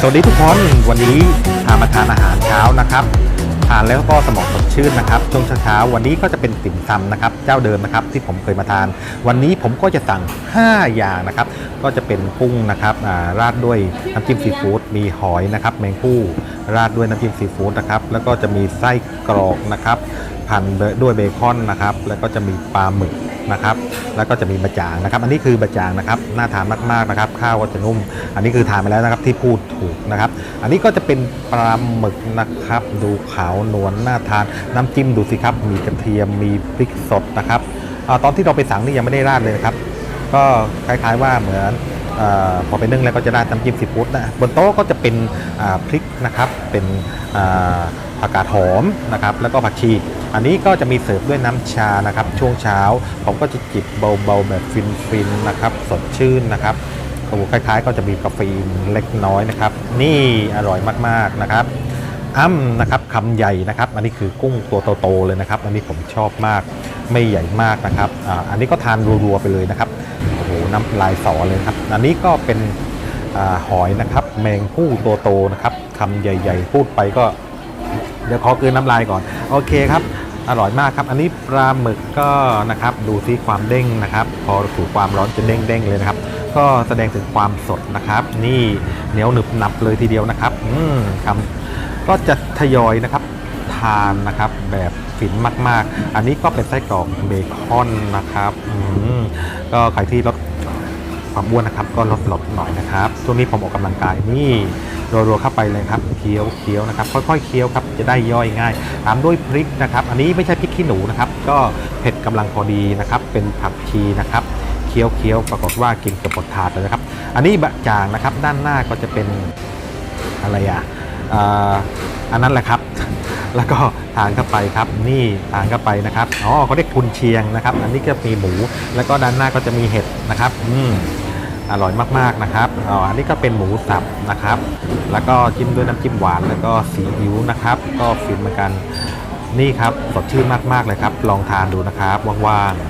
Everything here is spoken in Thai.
สวัสดีทุกคนวันนี้พามาทานอาหารเช้านะครับทานแล้วก็สมองสดชื่นนะครับช่วงเช้าวันนี้ก็จะเป็นติ่มซำนะครับเจ้าเดิมนะครับที่ผมเคยมาทาน วันนี้ผมก็จะสั่ง 5 อย่างนะครับ ก็จะเป็นกุ้งนะครับราดด้วยน้ำจิ้มซีฟู้ดมีหอยนะครับ แมงคู่ราดด้วยน้ำจิ้มซีฟู้ดนะครับแล้วก็จะมีไส้กรอกนะครับพันด้วยเบคอนนะครับ แล้วก็จะมีปลาหมึก นะครับ แล้วก็จะมีบะจ่างนะครับ อันนี้คือบะจ่างนะครับน่าทานมากๆนะครับ ข้าวก็จะนุ่ม อันนี้คือทานไปแล้วนะครับที่พูดถูกนะครับ อันนี้ก็จะเป็นปลาหมึกนะครับ ดูขาวนวลน่าทาน น้ำจิ้มดูสิครับ มีกระเทียมมีพริกสดนะครับอตอนที่เราไปสั่งนี่ยังไม่ได้ราดเลยนะครับ ก็คล้ายๆว่าเหมือนอพอไปนึ่งแล้วก็จะราดน้ำจิ้มซีฟู้ดนะบนโต๊ะก็จะเป็นพริกนะครับเป็นผักกาดหอมนะครับ แล้วก็ผักชี อันนี้ก็จะมีเสิร์ฟด้วยน้ำชานะครับ ช่วงเช้า ผมก็จะจิบเบาๆแบบฟินๆนะครับสดชื่นนะครับโอ้โหคล้ายๆ ก็จะมีกาแฟเล็กน้อยนะครับ นี่อร่อยมากๆนะครับอ้ำนะครับคำใหญ่นะครับ อันนี้คือกุ้งตัวโตๆเลยนะครับ อันนี้ผมชอบมากไม่ใหญ่มากนะครับออันนี้ก็ทานรัวๆไปเลยนะครับโอ้โหน้ำลายสอเลยครับ อันนี้ก็เป็นอหอยนะครับ แมงผู้ตัวโตนะครับคำใหญ่ ๆ พูดไปก็เดี๋ยวขอกลืนน้ำลายก่อน โอเคครับ อร่อยมากครับ อันนี้ปลาหมึกก็นะครับดูซิความเด้งนะครับ พอถูกความร้อนจะเด้งๆเลยนะครับ ก็แสดงถึงความสดนะครับ นี่เหนียวหนึบหนับเลยทีเดียวนะครับอืมคำก็จะทยอยนะครับทานนะครับแบบฝินมาก ๆ อันนี้ก็เป็นไส้กรอกเบคอนนะครับอืมก็ใครที่ลด ความอ้วนนะครับ ก็ลดลดหน่อยนะครับช่วงนี้ผมออกกำลังกายนี่รัวๆเข้าไปเลยครับเคี้ยวเคี้ยวนะครับ ค่อยๆเคี้ยวครับจะได้ย่อยง่ายตามด้วยพริกนะครับ อันนี้ไม่ใช่พริกขี้หนูนะครับ ก็เผ็ดกำลังพอดีนะครับ เป็นผักชีนะครับเคี้ยวเคี้ยวปรากฏว่ากินกือบดถาดเลยนะครับ อันนี้บะจางนะครับ ด้านหน้าก็จะเป็นอะไรอะอ่าอันนั้นแหละครับแล้วก็ทานเข้าไปครับ นี่ทานเข้าไปนะครับอ๋อเขาเรียกกุนเชียงนะครับ อันนี้ก็มีหมู แล้วก็ด้านหน้าก็จะมีเห็ดนะครับ อืม อร่อยมากๆนะครับอ๋ออันนี้ก็เป็นหมูสับนะครับ แล้วก็จิ้มด้วยน้ำจิ้มหวานแล้วก็ซีอิ๊วนะครับ ก็ฟินเหมือนกันนี่ครับสดชื่นมากๆเลยครับ ลองทานดูนะครับว่างๆ